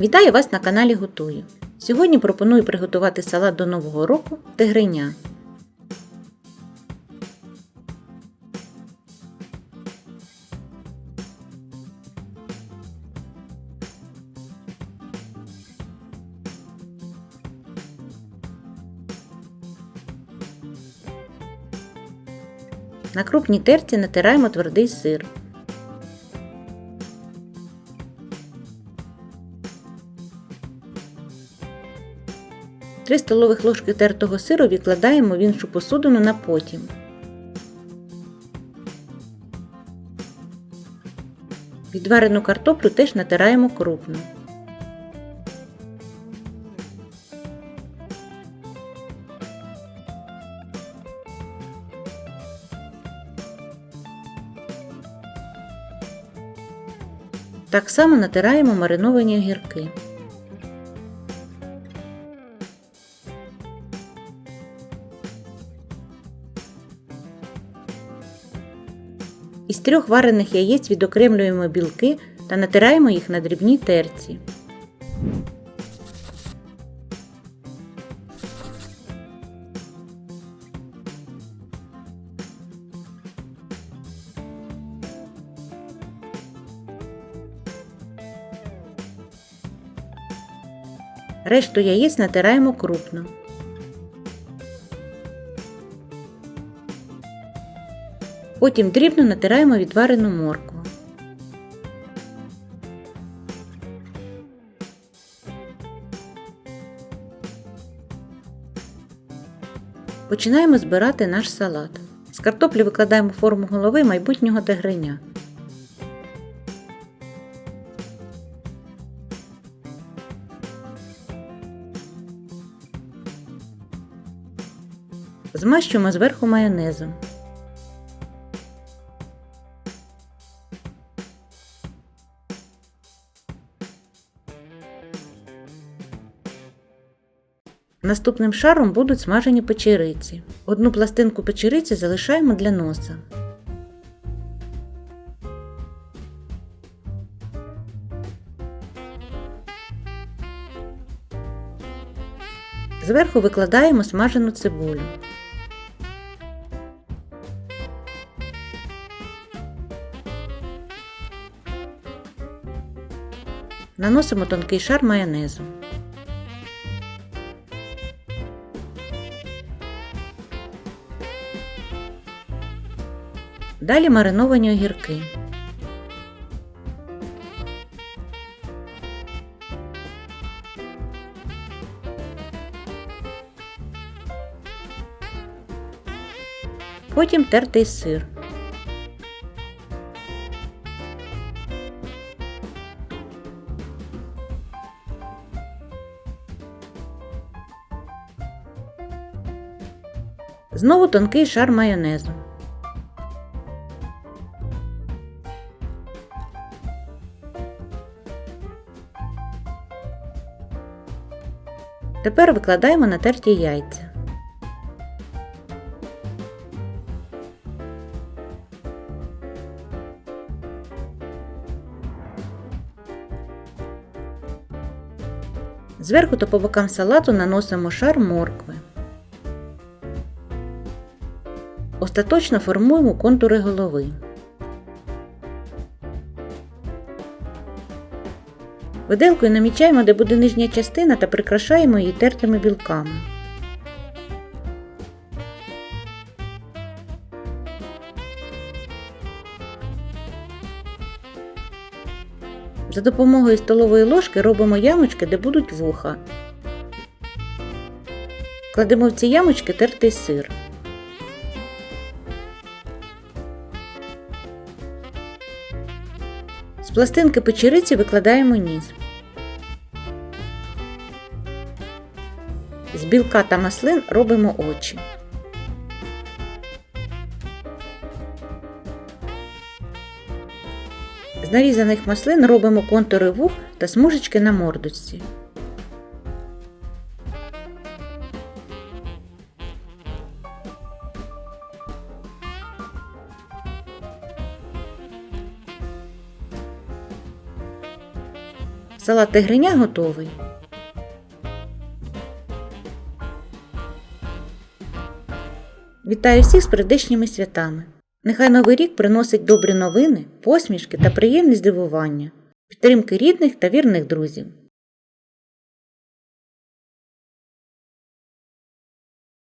Вітаю вас на каналі Готую. Сьогодні пропоную приготувати салат до Нового року тигриня. На крупній терці натираємо твердий сир. Три столових ложки тертого сиру відкладаємо в іншу посудину на потім. Відварену картоплю теж натираємо крупно. Так само натираємо мариновані огірки. Із трьох варених яєць відокремлюємо білки та натираємо їх на дрібній терці. Решту яєць натираємо крупно. Потім дрібно натираємо відварену моркву. Починаємо збирати наш салат. З картоплі викладаємо форму голови майбутнього тигриня. Змащуємо зверху майонезом. Наступним шаром будуть смажені печериці. Одну пластинку печериці залишаємо для носа. Зверху викладаємо смажену цибулю. Наносимо тонкий шар майонезу. Далі мариновані огірки. Потім тертий сир. Знову тонкий шар майонезу. Тепер викладаємо натерті яйця. Зверху та по бокам салату наносимо шар моркви. Остаточно формуємо контури голови. Виделкою намічаємо, де буде нижня частина та прикрашаємо її тертими білками. За допомогою столової ложки робимо ямочки, де будуть вуха. Кладемо в ці ямочки тертий сир. З пластинки печериці викладаємо ніс. З білка та маслин робимо очі. З нарізаних маслин робимо контури вух та смужечки на мордочці. Салат тигриня готовий. Вітаю всіх з передишніми святами. Нехай новий рік приносить добрі новини, посмішки та приємні здивування, підтримки рідних та вірних друзів.